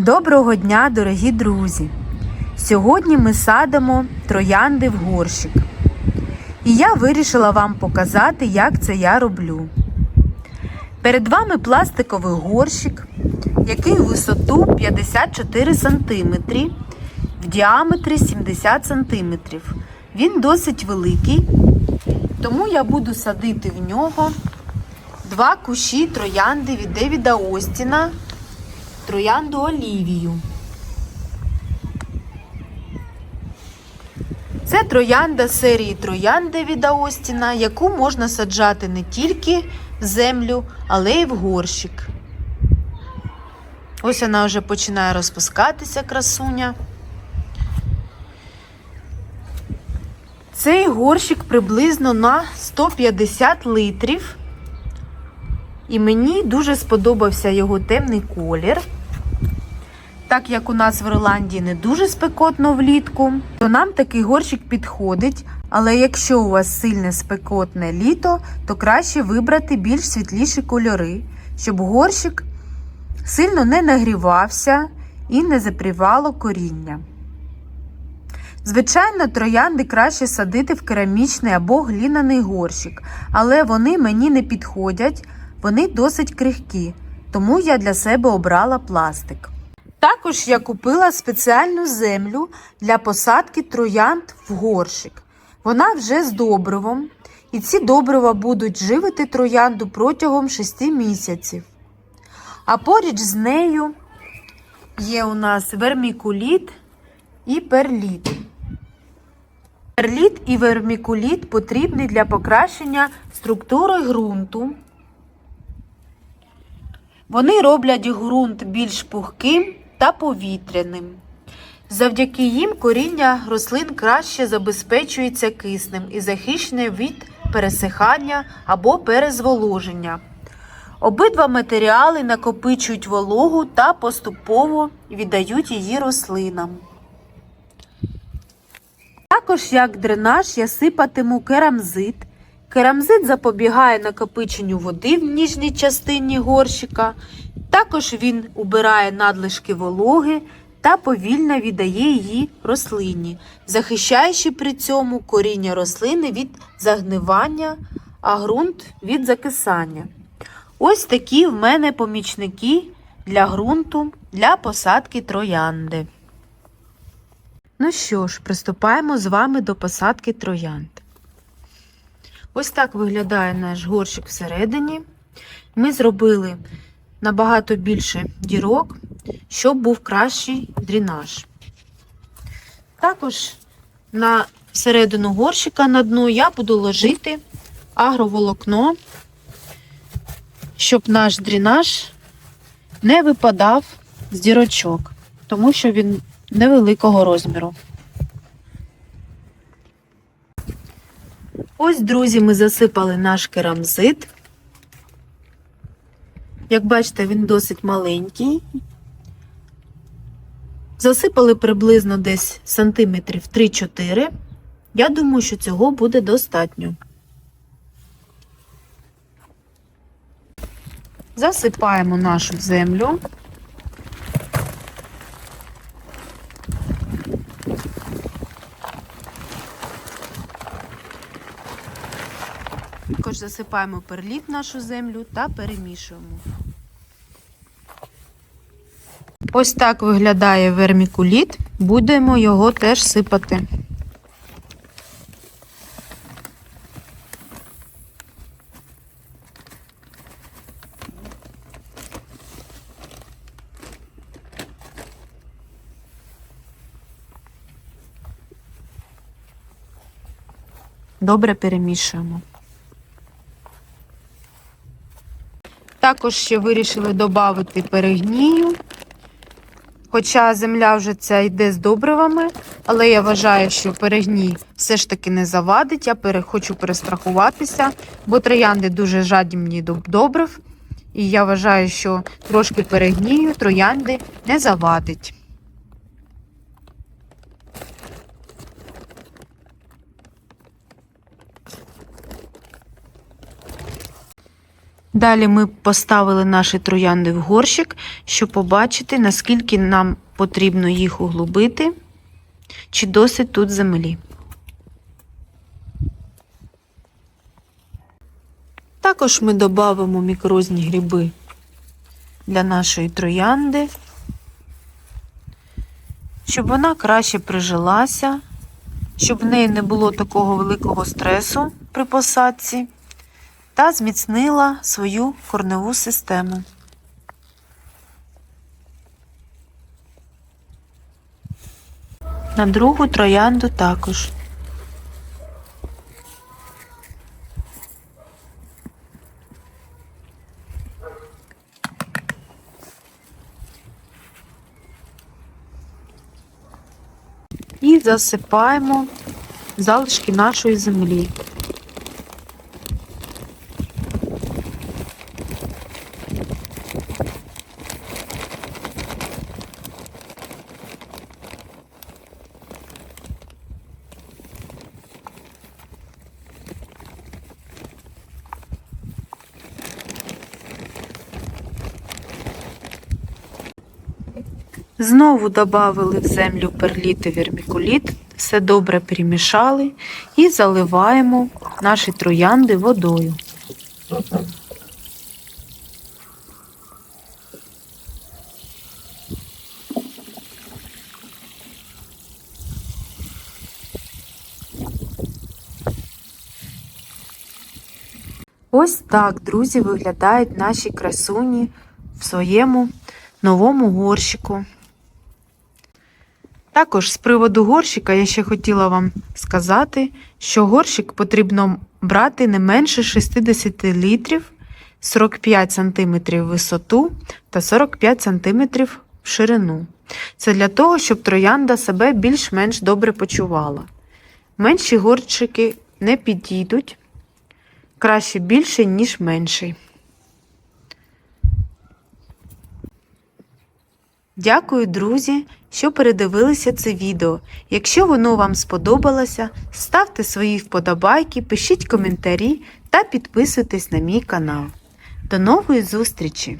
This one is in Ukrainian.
Доброго дня, дорогі друзі! Сьогодні ми садимо троянди в горщик. І я вирішила вам показати, як це я роблю. Перед вами пластиковий горщик, який у висоту 54 см, в діаметрі 70 см. Він досить великий, тому я буду садити в нього два кущі троянди від Девіда Остіна троянду Олівію. Це троянда серії троянд Девіда Остіна, яку можна саджати не тільки в землю, але й в горщик. Ось вона вже починає розпускатися, красуня. Цей горщик приблизно на 150 литрів. І мені дуже сподобався його темний колір. Так як у нас в Ірландії не дуже спекотно влітку, то нам такий горщик підходить. Але якщо у вас сильне спекотне літо, то краще вибрати більш світліші кольори, щоб горщик сильно не нагрівався і не запрівало коріння. Звичайно, троянди краще садити в керамічний або гліняний горщик, але вони мені не підходять, вони досить крихкі, тому я для себе обрала пластик. Також я купила спеціальну землю для посадки троянд в горщик. Вона вже з добривом, і ці добрива будуть живити троянду протягом 6 місяців. А поруч з нею є у нас вермікуліт і перліт. Перліт і вермікуліт потрібні для покращення структури ґрунту. Вони роблять ґрунт більш пухким та повітряним. Завдяки їм коріння рослин краще забезпечується киснем і захищене від пересихання або перезволоження. Обидва матеріали накопичують вологу та поступово віддають її рослинам. Також як дренаж я сипатиму керамзит. Керамзит запобігає накопиченню води в ніжній частині горщика. Також він убирає надлишки вологи та повільно віддає її рослині, захищаючи при цьому коріння рослини від загнивання, а ґрунт від закисання. Ось такі в мене помічники для ґрунту для посадки троянди. Ну що ж, приступаємо з вами до посадки троянд. Ось так виглядає наш горщик всередині. Ми зробили набагато більше дірок, щоб був кращий дренаж. Також на середину горщика на дно я буду ложити агроволокно, щоб наш дренаж не випадав з дірочок, тому що він невеликого розміру. Ось, друзі, ми засипали наш керамзит. Як бачите, він досить маленький. Засипали приблизно десь сантиметрів 3-4. Я думаю, що цього буде достатньо. Засипаємо нашу землю. Також засипаємо перліт нашу землю та перемішуємо. Ось так виглядає вермікуліт. Будемо його теж сипати. Добре перемішуємо. Також ще вирішили додати перегнію. Хоча земля вже ця йде з добривами, але я вважаю, що перегній все ж таки не завадить. Я пере, хочу перестрахуватися, бо троянди дуже жадібні до добрив. І я вважаю, що трошки перегнію троянди не завадить. Далі ми поставили наші троянди в горщик, щоб побачити, наскільки нам потрібно їх углубити, чи досить тут землі. Також ми додамо мікрозні гриби для нашої троянди, щоб вона краще прижилася, щоб в неї не було такого великого стресу при посадці та зміцнила свою корневу систему. На другу троянду також. І засипаємо залишки нашої землі. Знову додали в землю перліт і вермікуліт, все добре перемішали і заливаємо наші троянди водою. Ось так, друзі, виглядають наші красуні в своєму новому горщику. Також з приводу горщика я ще хотіла вам сказати, що горщик потрібно брати не менше 60 літрів, 45 см в висоту та 45 см в ширину. Це для того, щоб троянда себе більш-менш добре почувала. Менші горщики не підійдуть, краще більший, ніж менший. Дякую, друзі, що передивилися це відео. Якщо воно вам сподобалося, ставте свої вподобайки, пишіть коментарі та підписуйтесь на мій канал. До нової зустрічі!